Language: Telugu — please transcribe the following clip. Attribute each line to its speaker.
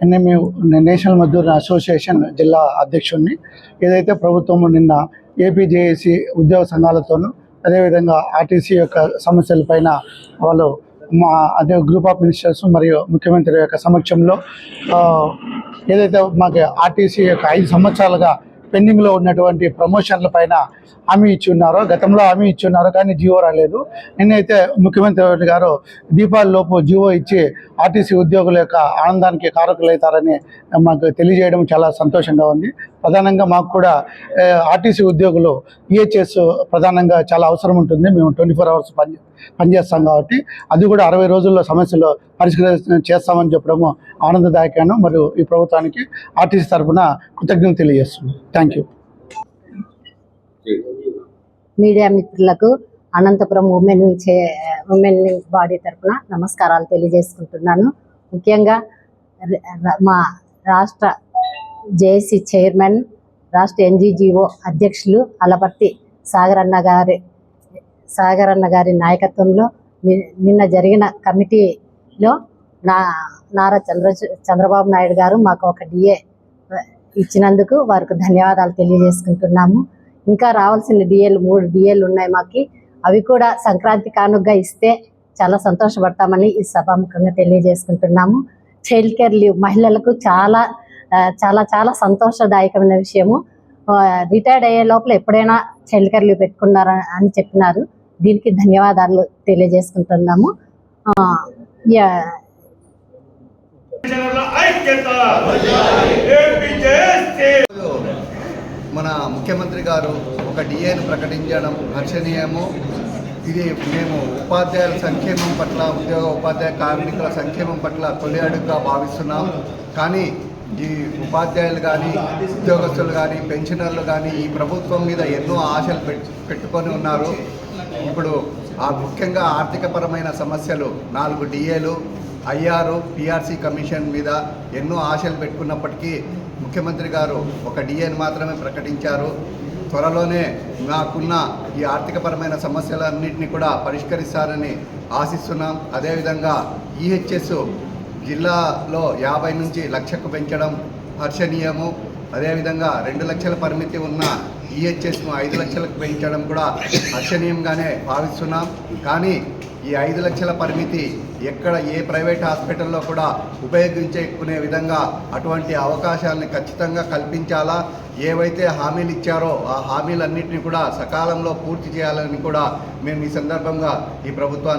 Speaker 1: ఎన్ఎంఏ నేషనల్ మజ్దూర్ అసోసియేషన్ జిల్లా అధ్యక్షుడిని ఏదైతే ప్రభుత్వం నిన్న ఏపీజేఏసీ ఉద్యోగ సంఘాలతోనూ అదేవిధంగా ఆర్టీసీ యొక్క సమస్యలపైన వాళ్ళు మా అదే గ్రూప్ ఆఫ్ మినిస్టర్స్ మరియు ముఖ్యమంత్రి యొక్క సమక్షంలో ఏదైతే మాకు ఆర్టీసీ యొక్క ఐదు సంవత్సరాలుగా పెండింగ్లో ఉన్నటువంటి ప్రమోషన్ల పైన హామీ ఇచ్చి ఉన్నారో గతంలో హామీ ఇచ్చి ఉన్నారో కానీ జియో రాలేదు. నిన్నైతే ముఖ్యమంత్రి గారు దీపావళి లోపు జియో ఇచ్చి ఆర్టీసీ ఉద్యోగుల యొక్క ఆనందానికి కారకులవుతారని మాకు తెలియజేయడం చాలా సంతోషంగా ఉంది. ప్రధానంగా మాకు కూడా ఆర్టీసీ ఉద్యోగులు ఈహెచ్ఎస్ ప్రధానంగా చాలా అవసరం ఉంటుంది. మేము ట్వంటీ ఫోర్ అవర్స్ పని పనిచేస్తాం కాబట్టి అది కూడా అరవై రోజుల్లో సమస్యలు పరిష్కరి చేస్తామని చెప్పడము ఆనందదాయకాను మరియు ఈ ప్రభుత్వానికి ఆర్టీసీ తరఫున కృతజ్ఞత తెలియజేస్తున్నాం. థ్యాంక్ యూ
Speaker 2: మీడియా మిత్రులకు అనంతపురం ఉమెన్ చే ఉమెన్ బాడీ తరఫున నమస్కారాలు తెలియజేసుకుంటున్నాను. ముఖ్యంగా మా రాష్ట్ర జేఏసీ చైర్మన్ రాష్ట్ర ఎన్జీజీఓ అధ్యక్షులు అలపర్తి సాగరన్న గారి సాగరన్న గారి నాయకత్వంలో నిన్న జరిగిన కమిటీలో నా నారా చంద్ర చంద్రబాబు నాయుడు గారు మాకు ఒక డిఏ ఇచ్చినందుకు వారికి ధన్యవాదాలు తెలియజేసుకుంటున్నాము. ఇంకా రావాల్సిన డిఏలు మూడు డిఏలు ఉన్నాయి మాకు. అవి కూడా సంక్రాంతి కానుకగా ఇస్తే చాలా సంతోషపడతామని ఈ సభాముఖంగా తెలియజేసుకుంటున్నాము. చైల్డ్ కేర్ లీవ్ మహిళలకు చాలా చాలా చాలా సంతోషదాయకమైన విషయము. రిటైర్డ్ అయ్యే లోపల ఎప్పుడైనా చైల్డ్ కేర్ లీవ్ పెట్టుకున్నారా అని చెప్పినారు. దీనికి ధన్యవాదాలు తెలియజేసుకుంటున్నాము.
Speaker 3: మన ముఖ్యమంత్రి గారు ఒక డిఏను ప్రకటించడం హర్షణీయము. ఇది మేము ఉపాధ్యాయుల సంక్షేమం పట్ల ఉద్యోగ ఉపాధ్యాయ కార్మికుల సంక్షేమం పట్ల తొలి అడుగుగా భావిస్తున్నాం. కానీ ఈ ఉపాధ్యాయులు కానీ ఉద్యోగస్తులు కానీ పెన్షనర్లు కానీ ఈ ప్రభుత్వం మీద ఎన్నో ఆశలు పెట్టుకొని ఉన్నారు. ఇప్పుడు ఆ ముఖ్యంగా ఆర్థికపరమైన సమస్యలు నాలుగు డిఏలు ఐఆర్ పిఆర్సీ కమిషన్ మీద ఎన్నో ఆశలు పెట్టుకున్నప్పటికీ ముఖ్యమంత్రి గారు ఒక డిఏని మాత్రమే ప్రకటించారు. త్వరలోనే నాకున్న ఈ ఆర్థికపరమైన సమస్యలన్నింటినీ కూడా పరిష్కరిస్తారని ఆశిస్తున్నాం. అదేవిధంగా ఈహెచ్ఎస్ జిల్లాలో యాభై నుంచి లక్షకు పెంచడం హర్షణీయము. అదేవిధంగా రెండు లక్షల పరిమితి ఉన్న ఈహెచ్ఎస్ను ఐదు లక్షలకు పెంచడం కూడా హర్షణీయంగానే భావిస్తున్నాం. కానీ ఈ ఐదు లక్షల పరిమితి ఎక్కడ ఏ ప్రైవేట్ హాస్పిటల్లో కూడా ఉపయోగించుకునే విధంగా అటువంటి అవకాశాలని ఖచ్చితంగా కల్పించాలా? ఏవైతే హామీలు ఇచ్చారో ఆ హామీలన్నింటినీ కూడా సకాలంలో పూర్తి చేయాలని కూడా మేము ఈ సందర్భంగా ఈ ప్రభుత్వాన్ని